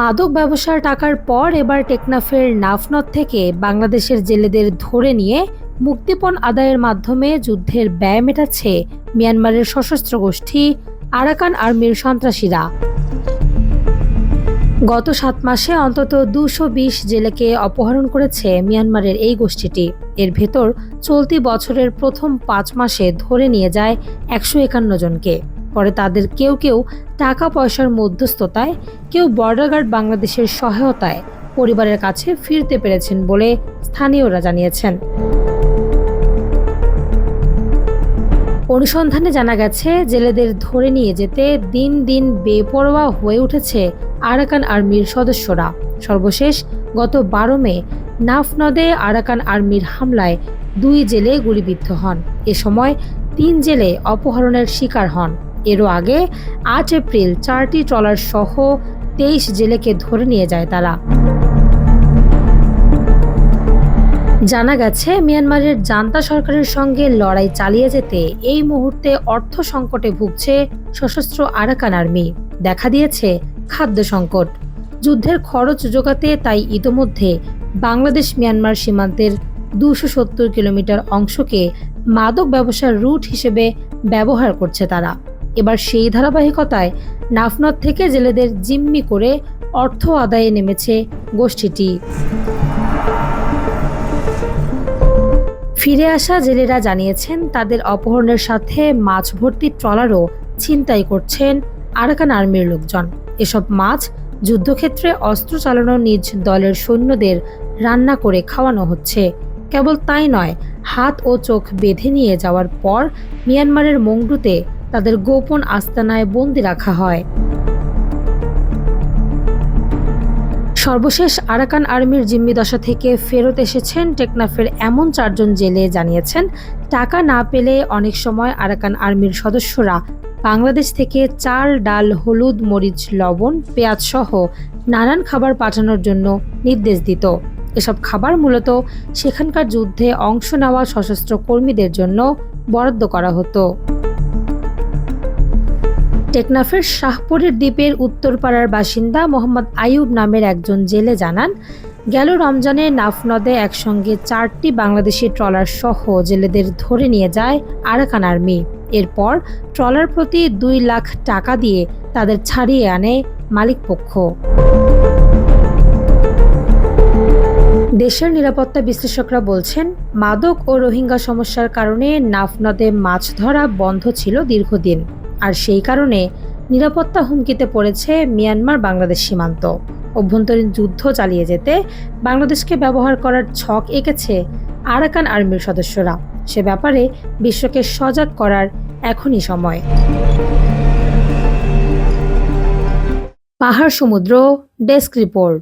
মাদক ব্যবসার টাকার পর এবার টেকনাফের নাফনদ থেকে বাংলাদেশের জেলেদের ধরে নিয়ে মুক্তিপণ আদায়ের মাধ্যমে যুদ্ধের ব্যয় মেটাচ্ছে মিয়ানমারের সশস্ত্র গোষ্ঠী আরাকান আর্মির সন্ত্রাসীরা। গত সাত মাসে অন্তত দুশো বিশ জেলেকে অপহরণ করেছে মিয়ানমারের এই গোষ্ঠীটি। এর ভেতর চলতি বছরের প্রথম পাঁচ মাসে ধরে নিয়ে যায় একশো একান্ন জনকে। পরে তাদের কেউ কেউ টাকা পয়সার মধ্যস্থতায়, কেউ বর্ডার গার্ড বাংলাদেশের সহায়তায় পরিবারের কাছে ফিরতে পেরেছেন বলে স্থানীয়রা জানিয়েছেন। অনুসন্ধানে জানা গেছে, জেলেদের ধরে নিয়ে যেতে দিন দিন বেপরোয়া হয়ে উঠেছে আরাকান আর্মির সদস্যরা। সর্বশেষ, গত বারো মে নাফ নদে আরাকান আর্মির হামলায় দুই জেলে গুলিবিদ্ধ হন। এ সময় তিন জেলে অপহরণের শিকার হন। এরও আগে আট এপ্রিল চারটি ট্রলার সহ তেইশ জেলেকে ধরে নিয়ে যায় তারা। জানা গেছে, মিয়ানমারের জান্তা সরকারের সঙ্গে লড়াই চালিয়ে যেতে এই মুহূর্তে অর্থ সংকটে ভুগছে সশস্ত্র আরাকান আর্মি। দেখা দিয়েছে খাদ্য সংকট। যুদ্ধের খরচ জোগাতে তাই ইতোমধ্যে বাংলাদেশ মিয়ানমার সীমান্তের দুশো সত্তর কিলোমিটার অংশকে মাদক ব্যবসার রুট হিসেবে ব্যবহার করছে তারা। এবার সেই ধারাবাহিকতায় নাফনদ থেকে জেলেদের জিম্মি করে অর্থ আদায়ে নেমেছে গোষ্ঠীটি। ফিরে আসা জেলেরা জানিয়েছেন, তাদের অপহরণের সাথে মাছ ভর্তি ট্রলারও ছিনতাই করছেন আরাকান আর্মির লোকজন। এসব মাছ যুদ্ধক্ষেত্রে অস্ত্র চালানো নিজ দলের সৈন্যদের রান্না করে খাওয়ানো হচ্ছে। কেবল তাই নয়, হাত ও চোখ বেঁধে নিয়ে যাওয়ার পর মিয়ানমারের মংডুতে তাদের গোপন আস্তানায় বন্দি রাখা হয়। সর্বশেষ আরাকান আর্মির জিম্মি দশা থেকে ফেরত এসেছেন টেকনাফের এমন চারজন জেলে, জানিয়েছেন, টাকা না পেলে অনেক সময় আরাকান আর্মির সদস্যরা বাংলাদেশ থেকে চাল, ডাল, হলুদ, মরিচ, লবণ, পেঁয়াজ সহ নানান খাবার পাঠানোর জন্য নির্দেশ দিত। এসব খাবার মূলত সেখানকার যুদ্ধে অংশ নেওয়া সশস্ত্র কর্মীদের জন্য বরাদ্দ করা হতো। টেকনাফের শাহপুরের দ্বীপের উত্তরপাড়ার বাসিন্দা মোহাম্মদ আইয়ুব নামের একজন জেলে জানান, গেল রমজানে নাফ নদে একসঙ্গে চারটি বাংলাদেশি ট্রলার সহ জেলেদের ধরে নিয়ে যায় আরাকান আর্মি। এরপর ট্রলার প্রতি দুই লাখ টাকা দিয়ে তাদের ছাড়িয়ে আনে মালিকপক্ষ। দেশের নিরাপত্তা বিশ্লেষকরা বলছেন, মাদক ও রোহিঙ্গা সমস্যার কারণে নাফ নদে মাছ ধরা বন্ধ ছিল দীর্ঘদিন। আর সেই কারণে নিরাপত্তা হুমকিতে পড়েছে মিয়ানমার বাংলাদেশ সীমান্ত। অভ্যন্তরীণ যুদ্ধ চালিয়ে যেতে বাংলাদেশকে ব্যবহার করার ছক এঁকেছে আরাকান আর্মির সদস্যরা। সে ব্যাপারে বিশ্বকে সজাগ করার এখনই সময়। পাহাড় সমুদ্র, ডেস্ক রিপোর্ট।